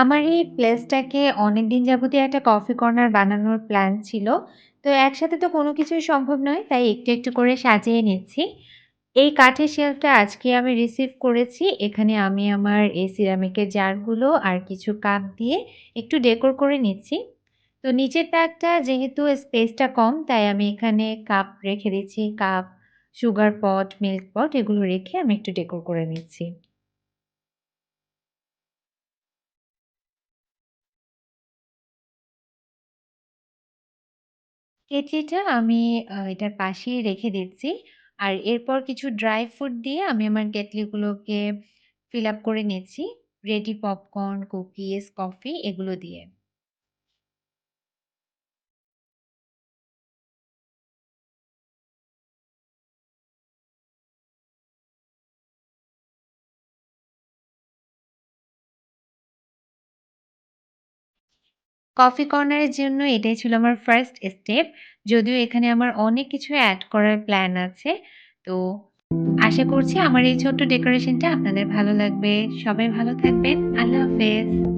আমার এই প্লেসটাকে অনেকদিন যাবতীয় একটা কফি কর্নার বানানোর প্ল্যান ছিল। তো একসাথে তো কোনো কিছুই সম্ভব নয়। তাই একটু, একটু করে সাজিয়ে নিচ্ছি। এই কাঠের শেলফটা আজকে আমি রিসিভ করেছি। এখানে আমি আমার এই সিরামিকের জারগুলো আর কিছু কাপ দিয়ে একটু ডেকোর করে নিচ্ছি। তো নিচের তাকটা যেহেতু স্পেসটা কম তাই আমি এখানে কাপ রেখে দিচ্ছি। Cup, sugar pot, milk pot এগুলো রেখে আমি একটু ডেকোর করে নিচ্ছি। কেটলিটা আমি এটার পাশেই রেখে দিচ্ছি। আর এরপর কিছু ড্রাই ফ্রুট দিয়ে আমি আমার কেটলিগুলোকে ফিল আপ করে নিচ্ছি। রেডি পপকর্ন, কুকিজ, কফি এগুলো দিয়ে। কফি কর্নারের জন্য এটাই ছিল আমার ফার্স্ট স্টেপ। যদিও এখানে আমার অনেক কিছু অ্যাড করার প্ল্যান আছে। তো আশা করছি আমার এই ছোট্ট ডেকোরেশনটা আপনাদের ভালো লাগবে। সবাই ভালো থাকবেন। আল্লাহ হাফেজ।